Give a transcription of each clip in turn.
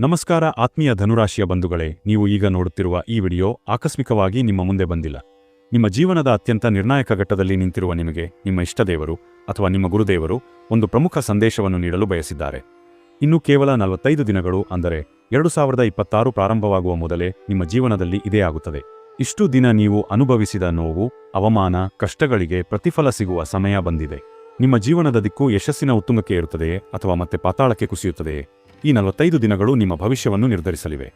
ನಮಸ್ಕಾರ ಆತ್ಮೀಯ ಧನುರಾಶಿಯ ಬಂಧುಗಳೇ, ನೀವು ಈಗ ನೋಡುತ್ತಿರುವ ಈ ವಿಡಿಯೋ ಆಕಸ್ಮಿಕವಾಗಿ ನಿಮ್ಮ ಮುಂದೆ ಬಂದಿಲ್ಲ. ನಿಮ್ಮ ಜೀವನದ ಅತ್ಯಂತ ನಿರ್ಣಾಯಕ ಘಟ್ಟದಲ್ಲಿ ನಿಂತಿರುವ ನಿಮಗೆ, ನಿಮ್ಮ ಇಷ್ಟದೇವರು ಅಥವಾ ನಿಮ್ಮ ಗುರುದೇವರು ಒಂದು ಪ್ರಮುಖ ಸಂದೇಶವನ್ನು ನೀಡಲು ಬಯಸಿದ್ದಾರೆ. ಇನ್ನು ಕೇವಲ ನಲವತ್ತೈದು ದಿನಗಳು ಅಂದರೆ ಎರಡು ಸಾವಿರದ ಇಪ್ಪತ್ತಾರು ಪ್ರಾರಂಭವಾಗುವ ಮೊದಲೇ ನಿಮ್ಮ ಜೀವನದಲ್ಲಿ ಇದೇ ಆಗುತ್ತದೆ. ಇಷ್ಟು ದಿನ ನೀವು ಅನುಭವಿಸಿದ ನೋವು, ಅವಮಾನ, ಕಷ್ಟಗಳಿಗೆ ಪ್ರತಿಫಲ ಸಿಗುವ ಸಮಯ ಬಂದಿದೆ. ನಿಮ್ಮ ಜೀವನದ ದಿಕ್ಕು ಯಶಸ್ಸಿನ ಉತ್ತುಂಗಕ್ಕೆ ಇರುತ್ತದೆಯೇ ಅಥವಾ ಮತ್ತೆ ಪಾತಾಳಕ್ಕೆ ಕುಸಿಯುತ್ತದೆಯೇ? ಈ ನಲವತ್ತೈದು ದಿನಗಳು ನಿಮ್ಮ ಭವಿಷ್ಯವನ್ನು ನಿರ್ಧರಿಸಲಿವೆ.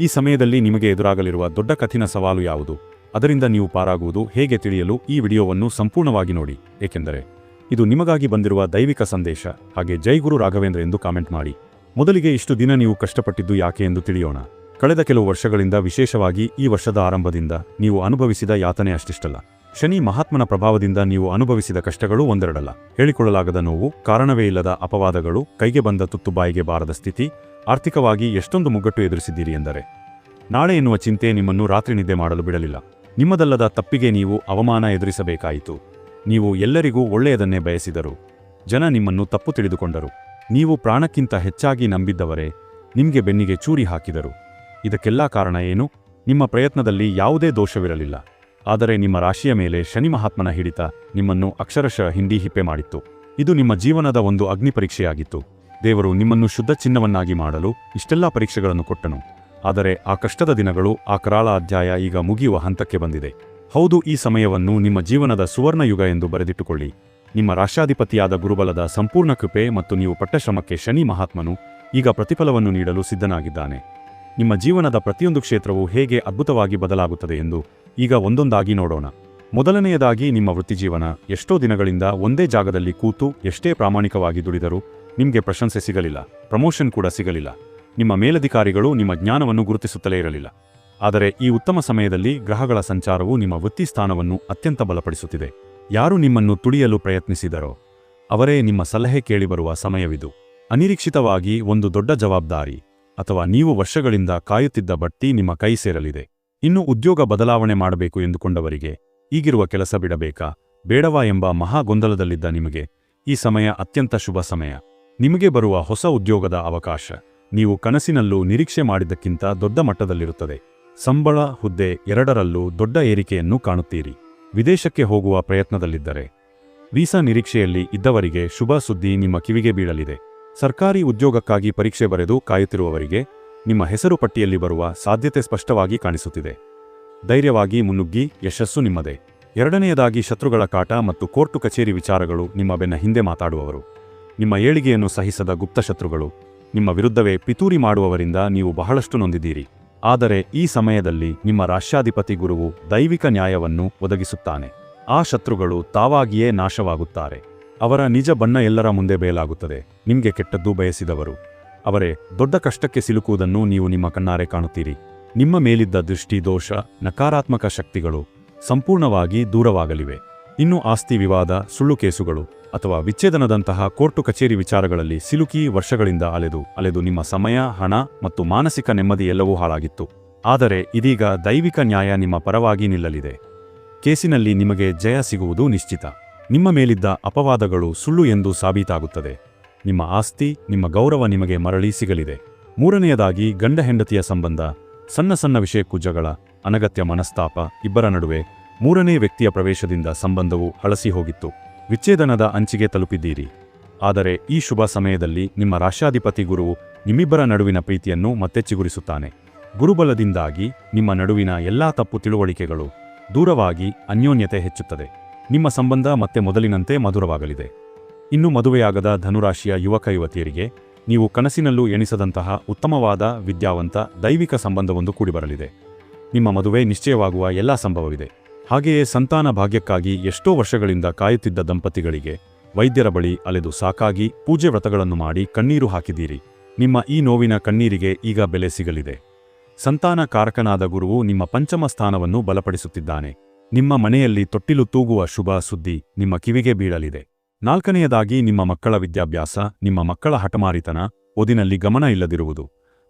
ಈ ಸಮಯದಲ್ಲಿ ನಿಮಗೆ ಎದುರಾಗಲಿರುವ ದೊಡ್ಡ ಕಠಿಣ ಸವಾಲು ಯಾವುದು? ಅದರಿಂದ ನೀವು ಪಾರಾಗುವುದು ಹೇಗೆ ತಿಳಿಯಲು ಈ ವಿಡಿಯೋವನ್ನು ಸಂಪೂರ್ಣವಾಗಿ ನೋಡಿ. ಏಕೆಂದರೆ ಇದು ನಿಮಗಾಗಿ ಬಂದಿರುವ ದೈವಿಕ ಸಂದೇಶ. ಹಾಗೆ ಜೈಗುರು ರಾಘವೇಂದ್ರ ಎಂದು ಕಾಮೆಂಟ್ ಮಾಡಿ. ಮೊದಲಿಗೆ ಇಷ್ಟು ದಿನ ನೀವು ಕಷ್ಟಪಟ್ಟಿದ್ದು ಯಾಕೆ ಎಂದು ತಿಳಿಯೋಣ. ಕಳೆದ ಕೆಲವು ವರ್ಷಗಳಿಂದ ವಿಶೇಷವಾಗಿ ಈ ವರ್ಷದ ಆರಂಭದಿಂದ ನೀವು ಅನುಭವಿಸಿದ ಯಾತನೆ ಅಷ್ಟಿಷ್ಟಲ್ಲ. ಶನಿ ಮಹಾತ್ಮನ ಪ್ರಭಾವದಿಂದ ನೀವು ಅನುಭವಿಸಿದ ಕಷ್ಟಗಳು ಒಂದೆರಡಲ್ಲ. ಹೇಳಿಕೊಳ್ಳಲಾಗದ ನೋವು, ಕಾರಣವೇ ಇಲ್ಲದ ಅಪವಾದಗಳು, ಕೈಗೆ ಬಂದ ತುತ್ತು ಬಾಯಿಗೆ ಬಾರದ ಸ್ಥಿತಿ, ಆರ್ಥಿಕವಾಗಿ ಎಷ್ಟೊಂದು ಮುಗ್ಗಟ್ಟು ಎದುರಿಸಿದ್ದೀರಿ ಎಂದರೆ. ನಾಳೆ ಎನ್ನುವ ಚಿಂತೆ ನಿಮ್ಮನ್ನು ರಾತ್ರಿ ನಿದ್ದೆ ಮಾಡಲು ಬಿಡಲಿಲ್ಲ. ನಿಮ್ಮದಲ್ಲದ ತಪ್ಪಿಗೆ ನೀವು ಅವಮಾನ ಎದುರಿಸಬೇಕಾಯಿತು. ನೀವು ಎಲ್ಲರಿಗೂ ಒಳ್ಳೆಯದನ್ನೇ ಬಯಸಿದರು. ಜನ ನಿಮ್ಮನ್ನು ತಪ್ಪು ತಿಳಿದುಕೊಂಡರು. ನೀವು ಪ್ರಾಣಕ್ಕಿಂತ ಹೆಚ್ಚಾಗಿ ನಂಬಿದ್ದವರೇ, ನಿಮಗೆ ಬೆನ್ನಿಗೆ ಚೂರಿ ಹಾಕಿದರು. ಇದಕ್ಕೆಲ್ಲ ಕಾರಣ ಏನು? ನಿಮ್ಮ ಪ್ರಯತ್ನದಲ್ಲಿ ಯಾವುದೇ ದೋಷವಿರಲಿಲ್ಲ. ಆದರೆ ನಿಮ್ಮ ರಾಶಿಯ ಮೇಲೆ ಶನಿ ಮಹಾತ್ಮನ ಹಿಡಿತ ನಿಮ್ಮನ್ನು ಅಕ್ಷರಶಃ ಹಿಂಡಿ ಹಿಪ್ಪೆ ಮಾಡಿತ್ತು. ಇದು ನಿಮ್ಮ ಜೀವನದ ಒಂದು ಅಗ್ನಿ ಪರೀಕ್ಷೆಯಾಗಿತ್ತು. ದೇವರು ನಿಮ್ಮನ್ನು ಶುದ್ಧ ಚಿನ್ನವನ್ನಾಗಿ ಮಾಡಲು ಇಷ್ಟೆಲ್ಲಾ ಪರೀಕ್ಷೆಗಳನ್ನು ಕೊಟ್ಟನು. ಆದರೆ ಆ ಕಷ್ಟದ ದಿನಗಳು ಆ ಕರಾಳ ಅಧ್ಯಾಯ ಈಗ ಮುಗಿಯುವ ಹಂತಕ್ಕೆ ಬಂದಿದೆ. ಹೌದು, ಈ ಸಮಯವನ್ನು ನಿಮ್ಮ ಜೀವನದ ಸುವರ್ಣ ಯುಗ ಎಂದು ಬರೆದಿಟ್ಟುಕೊಳ್ಳಿ. ನಿಮ್ಮ ರಾಷ್ಟ್ರಾಧಿಪತಿಯಾದ ಗುರುಬಲದ ಸಂಪೂರ್ಣ ಕೃಪೆ ಮತ್ತು ನೀವು ಪಟ್ಟ ಶ್ರಮಕ್ಕೆ ಶನಿ ಮಹಾತ್ಮನು ಈಗ ಪ್ರತಿಫಲವನ್ನು ನೀಡಲು ಸಿದ್ಧನಾಗಿದ್ದಾನೆ. ನಿಮ್ಮ ಜೀವನದ ಪ್ರತಿಯೊಂದು ಕ್ಷೇತ್ರವು ಹೇಗೆ ಅದ್ಭುತವಾಗಿ ಬದಲಾಗುತ್ತದೆ ಎಂದು ಈಗ ಒಂದೊಂದಾಗಿ ನೋಡೋಣ. ಮೊದಲನೆಯದಾಗಿ ನಿಮ್ಮ ವೃತ್ತಿಜೀವನ. ಎಷ್ಟೋ ದಿನಗಳಿಂದ ಒಂದೇ ಜಾಗದಲ್ಲಿ ಕೂತು ಎಷ್ಟೇ ಪ್ರಾಮಾಣಿಕವಾಗಿ ದುಡಿದರೂ ನಿಮಗೆ ಪ್ರಶಂಸೆ ಸಿಗಲಿಲ್ಲ. ಪ್ರಮೋಷನ್ ಕೂಡ ಸಿಗಲಿಲ್ಲ. ನಿಮ್ಮ ಮೇಲಧಿಕಾರಿಗಳು ನಿಮ್ಮ ಜ್ಞಾನವನ್ನು ಗುರುತಿಸುತ್ತಲೇ ಇರಲಿಲ್ಲ. ಆದರೆ ಈ ಉತ್ತಮ ಸಮಯದಲ್ಲಿ ಗ್ರಹಗಳ ಸಂಚಾರವು ನಿಮ್ಮ ವೃತ್ತಿ ಸ್ಥಾನವನ್ನು ಅತ್ಯಂತ ಬಲಪಡಿಸುತ್ತಿದೆ. ಯಾರು ನಿಮ್ಮನ್ನು ತುಳಿಯಲು ಪ್ರಯತ್ನಿಸಿದರೋ ಅವರೇ ನಿಮ್ಮ ಸಲಹೆ ಕೇಳಿಬರುವ ಸಮಯವಿದು. ಅನಿರೀಕ್ಷಿತವಾಗಿ ಒಂದು ದೊಡ್ಡ ಜವಾಬ್ದಾರಿ ಅಥವಾ ನೀವು ವರ್ಷಗಳಿಂದ ಕಾಯುತ್ತಿದ್ದ ಬಡ್ತಿ ನಿಮ್ಮ ಕೈ ಸೇರಲಿದೆ. ಇನ್ನು ಉದ್ಯೋಗ ಬದಲಾವಣೆ ಮಾಡಬೇಕು ಎಂದುಕೊಂಡವರಿಗೆ ಈಗಿರುವ ಕೆಲಸ ಬಿಡಬೇಕಾ? ಬೇಡವಾ ಎಂಬ ಮಹಾ ಗೊಂದಲದಲ್ಲಿದ್ದ ನಿಮಗೆ ಈ ಸಮಯ ಅತ್ಯಂತ ಶುಭ ಸಮಯ. ನಿಮಗೆ ಬರುವ ಹೊಸ ಉದ್ಯೋಗದ ಅವಕಾಶ ನೀವು ಕನಸಿನಲ್ಲೂ ನಿರೀಕ್ಷೆ ಮಾಡಿದ್ದಕ್ಕಿಂತ ದೊಡ್ಡ ಮಟ್ಟದಲ್ಲಿರುತ್ತದೆ. ಸಂಬಳ, ಹುದ್ದೆ ಎರಡರಲ್ಲೂ ದೊಡ್ಡ ಏರಿಕೆಯನ್ನು ಕಾಣುತ್ತೀರಿ. ವಿದೇಶಕ್ಕೆ ಹೋಗುವ ಪ್ರಯತ್ನದಲ್ಲಿದ್ದರೆ ವೀಸಾ ನಿರೀಕ್ಷೆಯಲ್ಲಿ ಇದ್ದವರಿಗೆ ಶುಭ ಸುದ್ದಿ ನಿಮ್ಮ ಕಿವಿಗೆ ಬೀಳಲಿದೆ. ಸರ್ಕಾರಿ ಉದ್ಯೋಗಕ್ಕಾಗಿ ಪರೀಕ್ಷೆ ಬರೆದು ಕಾಯುತ್ತಿರುವವರಿಗೆ ನಿಮ್ಮ ಹೆಸರು ಪಟ್ಟಿಯಲ್ಲಿ ಬರುವ ಸಾಧ್ಯತೆ ಸ್ಪಷ್ಟವಾಗಿ ಕಾಣಿಸುತ್ತಿದೆ. ಧೈರ್ಯವಾಗಿ ಮುನ್ನುಗ್ಗಿ, ಯಶಸ್ಸು ನಿಮ್ಮದೇ. ಎರಡನೆಯದಾಗಿ ಶತ್ರುಗಳ ಕಾಟ ಮತ್ತು ಕೋರ್ಟು ಕಚೇರಿ ವಿಚಾರಗಳು ನಿಮ್ಮ ಬೆನ್ನ ಹಿಂದೆ ಮಾತಾಡುವವರು. ನಿಮ್ಮ ಏಳಿಗೆಯನ್ನು ಸಹಿಸದ ಗುಪ್ತ ಶತ್ರುಗಳು. ನಿಮ್ಮ ವಿರುದ್ಧವೇ ಪಿತೂರಿ ಮಾಡುವವರಿಂದ ನೀವು ಬಹಳಷ್ಟು ನೊಂದಿದ್ದೀರಿ. ಆದರೆ ಈ ಸಮಯದಲ್ಲಿ ನಿಮ್ಮ ರಾಷ್ಟ್ರಾಧಿಪತಿ ಗುರುವು ದೈವಿಕ ನ್ಯಾಯವನ್ನು ಒದಗಿಸುತ್ತಾನೆ. ಆ ಶತ್ರುಗಳು ತಾವಾಗಿಯೇ ನಾಶವಾಗುತ್ತಾರೆ. ಅವರ ನಿಜ ಬಣ್ಣ ಎಲ್ಲರ ಮುಂದೆ ಬೇಲಾಗುತ್ತದೆ. ನಿಮಗೆ ಕೆಟ್ಟದ್ದು ಬಯಸಿದವರು. ಅವರೇ, ದೊಡ್ಡ ಕಷ್ಟಕ್ಕೆ ಸಿಲುಕುವುದನ್ನು ನೀವು ನಿಮ್ಮ ಕಣ್ಣಾರೆ ಕಾಣುತ್ತೀರಿ. ನಿಮ್ಮ ಮೇಲಿದ್ದ ದೃಷ್ಟಿ, ದೋಷ, ನಕಾರಾತ್ಮಕ ಶಕ್ತಿಗಳು ಸಂಪೂರ್ಣವಾಗಿ ದೂರವಾಗಲಿವೆ. ಇನ್ನು ಆಸ್ತಿ ವಿವಾದ, ಸುಳ್ಳು ಕೇಸುಗಳು ಅಥವಾ ವಿಚ್ಛೇದನದಂತಹ ಕೋರ್ಟು ಕಚೇರಿ ವಿಚಾರಗಳಲ್ಲಿ ಸಿಲುಕಿ ವರ್ಷಗಳಿಂದ ಅಲೆದು ಅಲೆದು ನಿಮ್ಮ ಸಮಯ, ಹಣ ಮತ್ತು ಮಾನಸಿಕ ನೆಮ್ಮದಿ ಎಲ್ಲವೂ ಹಾಳಾಗಿತ್ತು. ಆದರೆ ಇದೀಗ ದೈವಿಕ ನ್ಯಾಯ ನಿಮ್ಮ ಪರವಾಗಿ ನಿಲ್ಲಲಿದೆ. ಕೇಸಿನಲ್ಲಿ ನಿಮಗೆ ಜಯ ಸಿಗುವುದು ನಿಶ್ಚಿತ. ನಿಮ್ಮ ಮೇಲಿದ್ದ ಅಪವಾದಗಳು ಸುಳ್ಳು ಎಂದು ಸಾಬೀತಾಗುತ್ತದೆ. ನಿಮ್ಮ ಆಸ್ತಿ, ನಿಮ್ಮ ಗೌರವ ನಿಮಗೆ ಮರಳಿ ಸಿಗಲಿದೆ. ಮೂರನೆಯದಾಗಿ, ಗಂಡ ಹೆಂಡತಿಯ ಸಂಬಂಧ, ಸಣ್ಣ ಸಣ್ಣ ವಿಷಯಕ್ಕೂ ಜಗಳ, ಅನಗತ್ಯ ಮನಸ್ತಾಪ ಇಬ್ಬರ ನಡುವೆ ಮೂರನೇ ವ್ಯಕ್ತಿಯ ಪ್ರವೇಶದಿಂದ ಸಂಬಂಧವು ಹಳಸಿ ಹೋಗಿತ್ತು. ವಿಚ್ಛೇದನದ ಅಂಚಿಗೆ ತಲುಪಿದ್ದೀರಿ. ಆದರೆ ಈ ಶುಭ ಸಮಯದಲ್ಲಿ ನಿಮ್ಮ ರಾಷ್ಟ್ರಾಧಿಪತಿ ಗುರುವು ನಿಮ್ಮಿಬ್ಬರ ನಡುವಿನ ಪ್ರೀತಿಯನ್ನು ಮತ್ತೆ ಚಿಗುರಿಸುತ್ತಾನೆ. ಗುರುಬಲದಿಂದಾಗಿ ನಿಮ್ಮ ನಡುವಿನ ಎಲ್ಲಾ ತಪ್ಪು ತಿಳುವಳಿಕೆಗಳು ದೂರವಾಗಿ ಅನ್ಯೋನ್ಯತೆ ಹೆಚ್ಚುತ್ತದೆ. ನಿಮ್ಮ ಸಂಬಂಧ ಮತ್ತೆ ಮೊದಲಿನಂತೆ ಮಧುರವಾಗಲಿದೆ. ಇನ್ನು ಮದುವೆಯಾಗದ ಧನುರಾಶಿಯ ಯುವಕ ಯುವತಿಯರಿಗೆ ನೀವು ಕನಸಿನಲ್ಲೂ ಎಣಿಸದಂತಹ ಉತ್ತಮವಾದ, ವಿದ್ಯಾವಂತ, ದೈವಿಕ ಸಂಬಂಧವೊಂದು ಕೂಡಿಬರಲಿದೆ. ನಿಮ್ಮ ಮದುವೆ ನಿಶ್ಚಯವಾಗುವ ಎಲ್ಲ ಸಂಭವವಿದೆ. ಹಾಗೆಯೇ ಸಂತಾನ ಭಾಗ್ಯಕ್ಕಾಗಿ ಎಷ್ಟೋ ವರ್ಷಗಳಿಂದ ಕಾಯುತ್ತಿದ್ದ ದಂಪತಿಗಳಿಗೆ ವೈದ್ಯರ ಬಳಿ ಅಲೆದು ಸಾಕಾಗಿ ಪೂಜೆ ವ್ರತಗಳನ್ನು ಮಾಡಿ ಕಣ್ಣೀರು ಹಾಕಿದ್ದೀರಿ. ನಿಮ್ಮ ಈ ನೋವಿನ ಕಣ್ಣೀರಿಗೆ ಈಗ ಬೆಲೆ ಸಿಗಲಿದೆ. ಸಂತಾನ ಕಾರಕನಾದ ಗುರುವು ನಿಮ್ಮ ಪಂಚಮ ಸ್ಥಾನವನ್ನು ಬಲಪಡಿಸುತ್ತಿದ್ದಾನೆ. ನಿಮ್ಮ ಮನೆಯಲ್ಲಿ ತೊಟ್ಟಿಲು ತೂಗುವ ಶುಭ ಸುದ್ದಿ ನಿಮ್ಮ ಕಿವಿಗೆ ಬೀಳಲಿದೆ. ನಾಲ್ಕನೆಯದಾಗಿ, ನಿಮ್ಮ ಮಕ್ಕಳ ವಿದ್ಯಾಭ್ಯಾಸ, ನಿಮ್ಮ ಮಕ್ಕಳ ಹಠಮಾರಿತನ, ಓದಿನಲ್ಲಿ ಗಮನ ಇಲ್ಲದಿರುವುದು,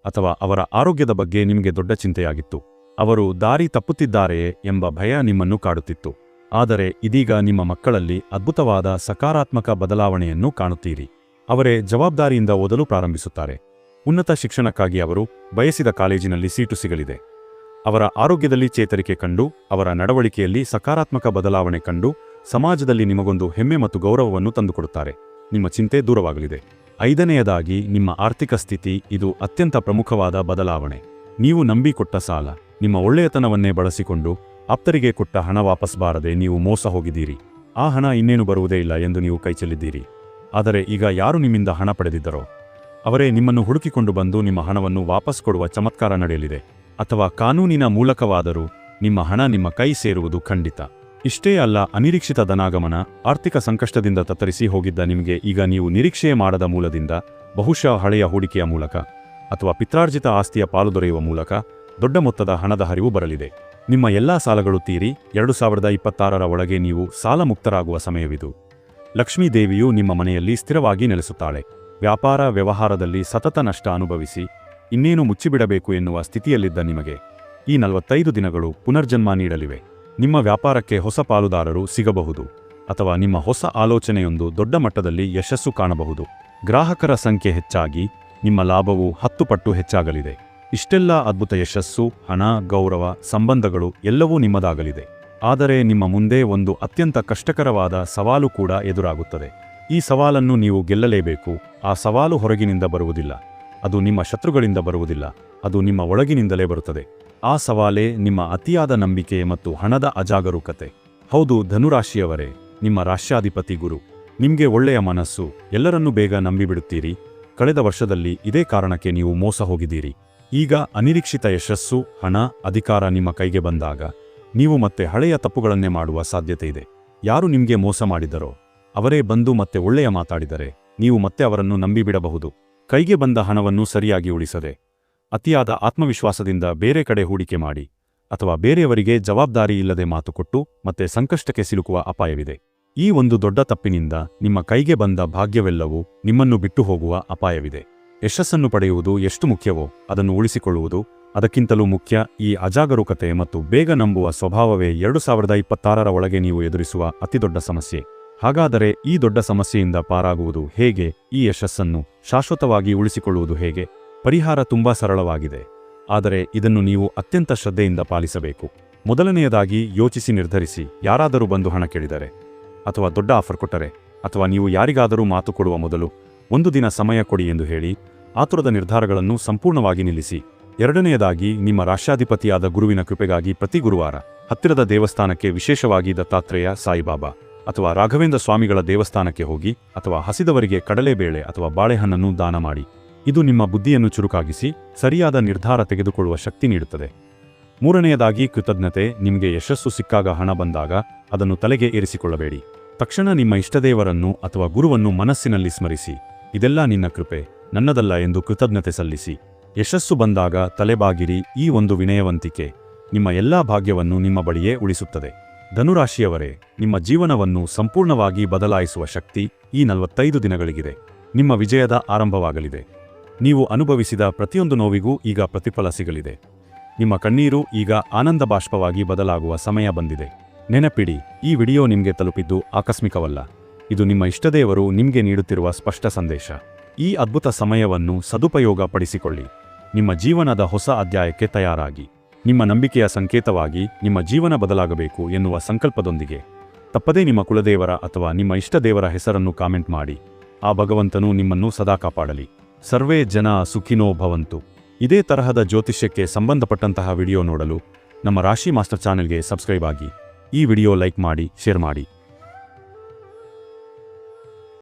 ಅಥವಾ ಅವರ ಆರೋಗ್ಯದ ಬಗ್ಗೆ ನಿಮಗೆ ದೊಡ್ಡ ಚಿಂತೆಯಾಗಿತ್ತು. ಅವರು ದಾರಿ ತಪ್ಪುತ್ತಿದ್ದಾರೆಯೇ ಎಂಬ ಭಯ ನಿಮ್ಮನ್ನು ಕಾಡುತ್ತಿತ್ತು. ಆದರೆ ಇದೀಗ ನಿಮ್ಮ ಮಕ್ಕಳಲ್ಲಿ ಅದ್ಭುತವಾದ ಸಕಾರಾತ್ಮಕ ಬದಲಾವಣೆಯನ್ನು ಕಾಣುತ್ತೀರಿ. ಅವರೇ ಜವಾಬ್ದಾರಿಯಿಂದ ಓದಲು ಪ್ರಾರಂಭಿಸುತ್ತಾರೆ. ಉನ್ನತ ಶಿಕ್ಷಣಕ್ಕಾಗಿ ಅವರು ಬಯಸಿದ ಕಾಲೇಜಿನಲ್ಲಿ ಸೀಟು ಸಿಗಲಿದೆ. ಅವರ ಆರೋಗ್ಯದಲ್ಲಿ ಚೇತರಿಕೆ ಕಂಡು, ಅವರ ನಡವಳಿಕೆಯಲ್ಲಿ ಸಕಾರಾತ್ಮಕ ಬದಲಾವಣೆ ಕಂಡು ಸಮಾಜದಲ್ಲಿ ನಿಮಗೊಂದು ಹೆಮ್ಮೆ ಮತ್ತು ಗೌರವವನ್ನು ತಂದುಕೊಡುತ್ತಾರೆ. ನಿಮ್ಮ ಚಿಂತೆ ದೂರವಾಗಲಿದೆ. ಐದನೆಯದಾಗಿ, ನಿಮ್ಮ ಆರ್ಥಿಕ ಸ್ಥಿತಿ, ಇದು ಅತ್ಯಂತ ಪ್ರಮುಖವಾದ ಬದಲಾವಣೆ. ನೀವು ನಂಬಿಕೊಟ್ಟ ಸಾಲ, ನಿಮ್ಮ ಒಳ್ಳೆಯತನವನ್ನೇ ಬಳಸಿಕೊಂಡು, ಆಪ್ತರಿಗೆ ಕೊಟ್ಟ ಹಣ ವಾಪಸ್ ಬಾರದೆ ನೀವು ಮೋಸ ಹೋಗಿದ್ದೀರಿ. ಆ ಹಣ ಇನ್ನೇನು ಬರುವುದೇ ಇಲ್ಲ ಎಂದು ನೀವು ಕೈಚೆಲ್ಲಿದ್ದೀರಿ. ಆದರೆ ಈಗ ಯಾರು ನಿಮ್ಮಿಂದ ಹಣ ಪಡೆದಿದ್ದರೋ? ಅವರೇ ನಿಮ್ಮನ್ನು ಹುಡುಕಿಕೊಂಡು ಬಂದು ನಿಮ್ಮ ಹಣವನ್ನು ವಾಪಸ್ ಕೊಡುವ ಚಮತ್ಕಾರ ನಡೆಯಲಿದೆ. ಅಥವಾ ಕಾನೂನಿನ ಮೂಲಕವಾದರೂ ನಿಮ್ಮ ಹಣ ನಿಮ್ಮ ಕೈ ಸೇರುವುದು ಖಂಡಿತ. ಇಷ್ಟೇ ಅಲ್ಲ, ಅನಿರೀಕ್ಷಿತ ಧನಾಗಮನ ಆರ್ಥಿಕ ಸಂಕಷ್ಟದಿಂದ ತತ್ತರಿಸಿ ಹೋಗಿದ್ದ ನಿಮಗೆ ಈಗ ನೀವು ನಿರೀಕ್ಷೆಯೇ ಮಾಡದ ಮೂಲದಿಂದ, ಬಹುಶಃ ಹಳೆಯ ಹೂಡಿಕೆಯ ಮೂಲಕ ಅಥವಾ ಪಿತ್ರಾರ್ಜಿತ ಆಸ್ತಿಯ ಪಾಲು ದೊರೆಯುವ ಮೂಲಕ ದೊಡ್ಡ ಮೊತ್ತದ ಹಣದ ಹರಿವು ಬರಲಿದೆ. ನಿಮ್ಮ ಎಲ್ಲಾ ಸಾಲಗಳು ತೀರಿ, ಎರಡು ಸಾವಿರದ ಇಪ್ಪತ್ತಾರರ ಒಳಗೆ ನೀವು ಸಾಲ ಮುಕ್ತರಾಗುವ ಸಮಯವಿದು. ಲಕ್ಷ್ಮೀದೇವಿಯು ನಿಮ್ಮ ಮನೆಯಲ್ಲಿ ಸ್ಥಿರವಾಗಿ ನೆಲೆಸುತ್ತಾಳೆ. ವ್ಯಾಪಾರ ವ್ಯವಹಾರದಲ್ಲಿ ಸತತ ನಷ್ಟ ಅನುಭವಿಸಿ, ಇನ್ನೇನು ಮುಚ್ಚಿಬಿಡಬೇಕು ಎನ್ನುವ ಸ್ಥಿತಿಯಲ್ಲಿದ್ದ ನಿಮಗೆ ಈ ನಲವತ್ತೈದು ದಿನಗಳು ಪುನರ್ಜನ್ಮ ನೀಡಲಿವೆ. ನಿಮ್ಮ ವ್ಯಾಪಾರಕ್ಕೆ ಹೊಸ ಪಾಲುದಾರರು ಸಿಗಬಹುದು ಅಥವಾ ನಿಮ್ಮ ಹೊಸ ಆಲೋಚನೆಯೊಂದು ದೊಡ್ಡ ಮಟ್ಟದಲ್ಲಿ ಯಶಸ್ಸು ಕಾಣಬಹುದು. ಗ್ರಾಹಕರ ಸಂಖ್ಯೆ ಹೆಚ್ಚಾಗಿ, ನಿಮ್ಮ ಲಾಭವು ಹತ್ತು ಪಟ್ಟು ಹೆಚ್ಚಾಗಲಿದೆ. ಇಷ್ಟೆಲ್ಲ ಅದ್ಭುತ ಯಶಸ್ಸು, ಹಣ, ಗೌರವ, ಸಂಬಂಧಗಳು ಎಲ್ಲವೂ ನಿಮ್ಮದಾಗಲಿದೆ. ಆದರೆ ನಿಮ್ಮ ಮುಂದೆ ಒಂದು ಅತ್ಯಂತ ಕಷ್ಟಕರವಾದ ಸವಾಲು ಕೂಡ ಎದುರಾಗುತ್ತದೆ. ಈ ಸವಾಲನ್ನು ನೀವು ಗೆಲ್ಲಲೇಬೇಕು. ಆ ಸವಾಲು ಹೊರಗಿನಿಂದ ಬರುವುದಿಲ್ಲ. ಅದು ನಿಮ್ಮ ಶತ್ರುಗಳಿಂದ ಬರುವುದಿಲ್ಲ. ಅದು ನಿಮ್ಮ ಒಳಗಿನಿಂದಲೇ ಬರುತ್ತದೆ. ಆ ಸವಾಲೇ ನಿಮ್ಮ ಅತಿಯಾದ ನಂಬಿಕೆ ಮತ್ತು ಹಣದ ಅಜಾಗರೂಕತೆ. ಹೌದು, ಧನುರಾಶಿಯವರೇ, ನಿಮ್ಮ ರಾಷ್ಟ್ರಾಧಿಪತಿ ಗುರು. ನಿಮಗೆ ಒಳ್ಳೆಯ ಮನಸ್ಸು, ಎಲ್ಲರನ್ನೂ ಬೇಗ ನಂಬಿಬಿಡುತ್ತೀರಿ. ಕಳೆದ ವರ್ಷದಲ್ಲಿ ಇದೇ ಕಾರಣಕ್ಕೆ ನೀವು ಮೋಸ ಹೋಗಿದ್ದೀರಿ. ಈಗ ಅನಿರೀಕ್ಷಿತ ಯಶಸ್ಸು, ಹಣ, ಅಧಿಕಾರ ನಿಮ್ಮ ಕೈಗೆ ಬಂದಾಗ, ನೀವು ಮತ್ತೆ ಹಳೆಯ ತಪ್ಪುಗಳನ್ನೇ ಮಾಡುವ ಸಾಧ್ಯತೆ ಇದೆ. ಯಾರು ನಿಮಗೆ ಮೋಸ ಮಾಡಿದರೋ, ಅವರೇ ಬಂದು ಮತ್ತೆ ಒಳ್ಳೆಯ ಮಾತಾಡಿದರೆ, ನೀವು ಮತ್ತೆ ಅವರನ್ನು ನಂಬಿಬಿಡಬಹುದು. ಕೈಗೆ ಬಂದ ಹಣವನ್ನು ಸರಿಯಾಗಿ ಉಳಿಸದೆ ಅತಿಯಾದ ಆತ್ಮವಿಶ್ವಾಸದಿಂದ ಬೇರೆ ಕಡೆ ಹೂಡಿಕೆ ಮಾಡಿ ಅಥವಾ ಬೇರೆಯವರಿಗೆ ಜವಾಬ್ದಾರಿ ಇಲ್ಲದೆ ಮಾತು ಕೊಟ್ಟು ಮತ್ತೆ ಸಂಕಷ್ಟಕ್ಕೆ ಸಿಲುಕುವ ಅಪಾಯವಿದೆ. ಈ ಒಂದು ದೊಡ್ಡ ತಪ್ಪಿನಿಂದ ನಿಮ್ಮ ಕೈಗೆ ಬಂದ ಭಾಗ್ಯವೆಲ್ಲವೂ ನಿಮ್ಮನ್ನು ಬಿಟ್ಟು ಹೋಗುವ ಅಪಾಯವಿದೆ. ಯಶಸ್ಸನ್ನು ಪಡೆಯುವುದು ಎಷ್ಟು ಮುಖ್ಯವೋ ಅದನ್ನು ಉಳಿಸಿಕೊಳ್ಳುವುದು ಅದಕ್ಕಿಂತಲೂ ಮುಖ್ಯ ಈ ಅಜಾಗರೂಕತೆ ಮತ್ತು ಬೇಗ ನಂಬುವ ಸ್ವಭಾವವೇ ಎರಡು ಸಾವಿರದ ಇಪ್ಪತ್ತಾರರ ಒಳಗೆ ನೀವು ಎದುರಿಸುವ ಅತಿದೊಡ್ಡ ಸಮಸ್ಯೆ. ಹಾಗಾದರೆ ಈ ದೊಡ್ಡ ಸಮಸ್ಯೆಯಿಂದ ಪಾರಾಗುವುದು ಹೇಗೆ? ಈ ಯಶಸ್ಸನ್ನು ಶಾಶ್ವತವಾಗಿ ಉಳಿಸಿಕೊಳ್ಳುವುದು ಹೇಗೆ? ಪರಿಹಾರ ತುಂಬಾ ಸರಳವಾಗಿದೆ. ಆದರೆ ಇದನ್ನು ನೀವು ಅತ್ಯಂತ ಶ್ರದ್ಧೆಯಿಂದ ಪಾಲಿಸಬೇಕು. ಮೊದಲನೆಯದಾಗಿ ಯೋಚಿಸಿ ನಿರ್ಧರಿಸಿ, ಯಾರಾದರೂ ಬಂದು ಹಣ ಕೇಳಿದರೆ ಅಥವಾ ದೊಡ್ಡ ಆಫರ್ ಕೊಟ್ಟರೆ ಅಥವಾ ನೀವು ಯಾರಿಗಾದರೂ ಮಾತು ಕೊಡುವ ಮೊದಲು ಒಂದು ದಿನ ಸಮಯ ಕೊಡಿ ಎಂದು ಹೇಳಿ, ಆತುರದ ನಿರ್ಧಾರಗಳನ್ನು ಸಂಪೂರ್ಣವಾಗಿ ನಿಲ್ಲಿಸಿ. ಎರಡನೆಯದಾಗಿ, ನಿಮ್ಮ ರಾಷ್ಟ್ರಾಧಿಪತಿಯಾದ ಗುರುವಿನ ಕೃಪೆಗಾಗಿ ಪ್ರತಿ ಗುರುವಾರ ಹತ್ತಿರದ ದೇವಸ್ಥಾನಕ್ಕೆ ವಿಶೇಷವಾಗಿ ದತ್ತಾತ್ರೇಯ ಸಾಯಿಬಾಬಾ ಅಥವಾ ರಾಘವೇಂದ್ರ ಸ್ವಾಮಿಗಳ ದೇವಸ್ಥಾನಕ್ಕೆ ಹೋಗಿ ಅಥವಾ ಹಸಿದವರಿಗೆ ಕಡಲೆಬೇಳೆ ಅಥವಾ ಬಾಳೆಹಣ್ಣನ್ನು ದಾನ ಮಾಡಿ. ಇದು ನಿಮ್ಮ ಬುದ್ಧಿಯನ್ನು ಚುರುಕಾಗಿಸಿ, ಸರಿಯಾದ ನಿರ್ಧಾರ ತೆಗೆದುಕೊಳ್ಳುವ ಶಕ್ತಿ ನೀಡುತ್ತದೆ. ಮೂರನೆಯದಾಗಿ, ಕೃತಜ್ಞತೆ, ನಿಮಗೆ ಯಶಸ್ಸು ಸಿಕ್ಕಾಗ ಹಣ ಬಂದಾಗ ಅದನ್ನು ತಲೆಗೆ ಏರಿಸಿಕೊಳ್ಳಬೇಡಿ. ತಕ್ಷಣ ನಿಮ್ಮ ಇಷ್ಟದೇವರನ್ನು ಅಥವಾ ಗುರುವನ್ನು ಮನಸ್ಸಿನಲ್ಲಿ ಸ್ಮರಿಸಿ. ಇದೆಲ್ಲ ನಿನ್ನ ಕೃಪೆ, ನನ್ನದಲ್ಲ ಎಂದು ಕೃತಜ್ಞತೆ ಸಲ್ಲಿಸಿ. ಯಶಸ್ಸು ಬಂದಾಗ ತಲೆಬಾಗಿರಿ, ಈ ಒಂದು ವಿನಯವಂತಿಕೆ ನಿಮ್ಮ ಎಲ್ಲಾ ಭಾಗ್ಯವನ್ನು ನಿಮ್ಮ ಬಳಿಯೇ ಉಳಿಸುತ್ತದೆ. ಧನುರಾಶಿಯವರೇ, ನಿಮ್ಮ ಜೀವನವನ್ನು ಸಂಪೂರ್ಣವಾಗಿ ಬದಲಾಯಿಸುವ ಶಕ್ತಿ ಈ ನಲವತ್ತೈದು ದಿನಗಳಿಗಿದೆ. ನಿಮ್ಮ ವಿಜಯದ ಆರಂಭವಾಗಲಿದೆ. ನೀವು ಅನುಭವಿಸಿದ ಪ್ರತಿಯೊಂದು ನೋವಿಗೂ ಈಗ ಪ್ರತಿಫಲ ಸಿಗಲಿದೆ. ನಿಮ್ಮ ಕಣ್ಣೀರು ಈಗ ಆನಂದ ಬಾಷ್ಪವಾಗಿ ಬದಲಾಗುವ ಸಮಯ ಬಂದಿದೆ. ನೆನಪಿಡಿ, ಈ ವಿಡಿಯೋ ನಿಮಗೆ ತಲುಪಿದ್ದು ಆಕಸ್ಮಿಕವಲ್ಲ. ಇದು ನಿಮ್ಮ ಇಷ್ಟದೇವರು ನಿಮಗೆ ನೀಡುತ್ತಿರುವ ಸ್ಪಷ್ಟ ಸಂದೇಶ. ಈ ಅದ್ಭುತ ಸಮಯವನ್ನು ಸದುಪಯೋಗ ಪಡಿಸಿಕೊಳ್ಳಿ ನಿಮ್ಮ ಜೀವನದ ಹೊಸ ಅಧ್ಯಾಯಕ್ಕೆ ತಯಾರಾಗಿ. ನಿಮ್ಮ ನಂಬಿಕೆಯ ಸಂಕೇತವಾಗಿ ನಿಮ್ಮ ಜೀವನ ಬದಲಾಗಬೇಕು ಎನ್ನುವ ಸಂಕಲ್ಪದೊಂದಿಗೆ. ತಪ್ಪದೇ ನಿಮ್ಮ ಕುಲದೇವರ ಅಥವಾ ನಿಮ್ಮ ಇಷ್ಟದೇವರ ಹೆಸರನ್ನು ಕಾಮೆಂಟ್ ಮಾಡಿ. ಆ ಭಗವಂತನು ನಿಮ್ಮನ್ನು ಸದಾ ಕಾಪಾಡಲಿ. ಸರ್ವೇ ಜನ ಸುಖಿನೋ ಭವಂತು. ಇದೇ ತರಹದ ಜ್ಯೋತಿಷ್ಯಕ್ಕೆ ಸಂಬಂಧಪಟ್ಟಂತಹ ವಿಡಿಯೋ ನೋಡಲು ನಮ್ಮ ರಾಶಿ ಮಾಸ್ಟರ್ ಚಾನೆಲ್ಗೆ ಸಬ್ಸ್ಕ್ರೈಬ್ ಆಗಿ. ಈ ವಿಡಿಯೋ ಲೈಕ್ ಮಾಡಿ, ಶೇರ್ ಮಾಡಿ.